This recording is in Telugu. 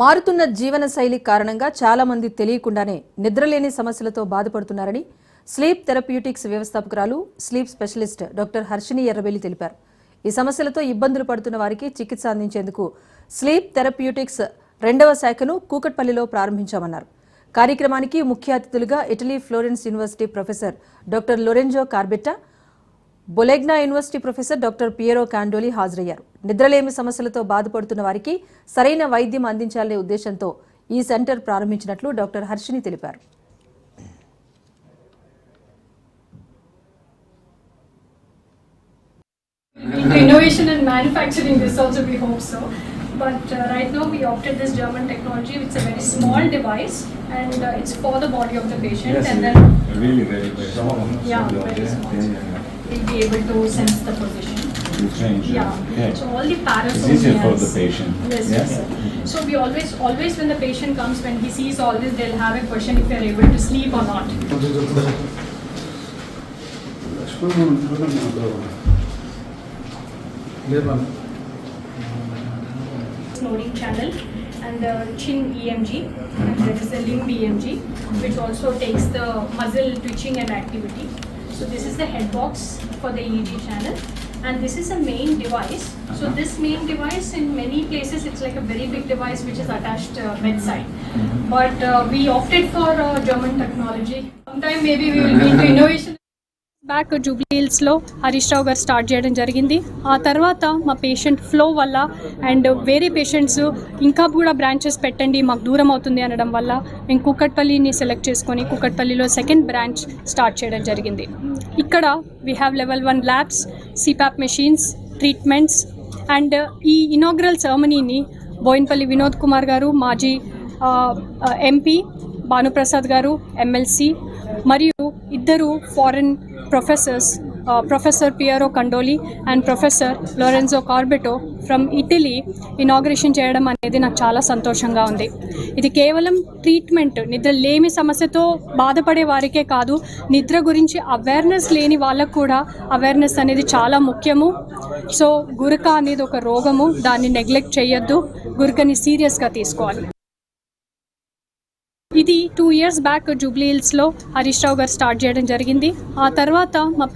మారుతున్న జీవన శైలి కారణంగా చాలామంది తెలియకుండానే నిద్రలేని సమస్యలతో బాధపడుతున్నారని sleep therapeutics వ్యవస్థాపకురాలు sleep specialist doctor Harshini Errabelli తెలిపారు. ఈ సమస్యలతో ఇబ్బందులు పడుతున్న వారికి చికిత్స అందించేందుకు స్లీప్ థెరప్యూటిక్స్ రెండవ శాఖను కూకట్పల్లిలో ప్రారంభించామన్నారు. కార్యక్రమానికి ముఖ్య అతిథులుగా Italy Florence university professor doctor Lorenzo Corbetta Bologna university professor doctor Piero Candoli హాజరయ్యారు. నిద్రలేమి సమస్యలతో బాధపడుతున్న వారికి సరైన వైద్యం అందించాలనే ఉద్దేశంతో ఈ సెంటర్ ప్రారంభించినట్లు డాక్టర్ హర్షిని తెలిపారు. Innovation we'll be able to sense the position. You change. yeah Okay. so all the It's parasomnias easier for the patient. yes yeah? yes so we always always when the patient comes when he sees all this they'll have a question if they're able to sleep or not snoring channel and the chin EMG and there is a limb EMG which also takes the muscle twitching and activity. So this is the head box for the EEG channel and this is a main device. So this main device in many places it's like a very big device which is attached uh, bedside. But uh, we opted for uh, German technology. Sometime maybe we will be into innovation. Back జూబ్లీహిల్స్లో హరీష్ రావు గారు స్టార్ట్ చేయడం జరిగింది. ఆ తర్వాత మా పేషెంట్ ఫ్లో వల్ల అండ్ వేరే పేషెంట్స్ ఇంకా కూడా బ్రాంచెస్ పెట్టండి మాకు దూరం అవుతుంది అనడం వల్ల మేము కూకట్పల్లిని సెలెక్ట్ చేసుకొని కూకట్పల్లిలో సెకండ్ బ్రాంచ్ స్టార్ట్ చేయడం జరిగింది. ఇక్కడ we have level one labs CPAP machines treatments and ఈ ఇనాగ్రల్ సెరమనీని బోయిన్పల్లి వినోద్ కుమార్ గారు మాజీ ఎంపీ భానుప్రసాద్ గారు ఎమ్మెల్సీ మరియు ఇద్దరు foreign professors professor Piero Candoli and professor Lorenzo Corbetto from Italy inauguration చేయడం అనేది నాకు చాలా సంతోషంగా ఉంది. ఇది కేవలం ట్రీట్మెంట్ నిద్ర లేమి సమస్యతో బాధపడే వారికే కాదు నిద్ర గురించి అవేర్నెస్ లేని వాళ్ళకు కూడా అవేర్నెస్ అనేది చాలా ముఖ్యము. సో గురక అనేది ఒక రోగము దాన్ని నెగ్లెక్ట్ చేయొద్దు గురకని సీరియస్గా తీసుకోవాలి. ఇది టూ ఇయర్స్ బ్యాక్ జూబ్లీ హిల్స్లో హరీష్ రావు గారు స్టార్ట్ చేయడం జరిగింది. ఆ తర్వాత మా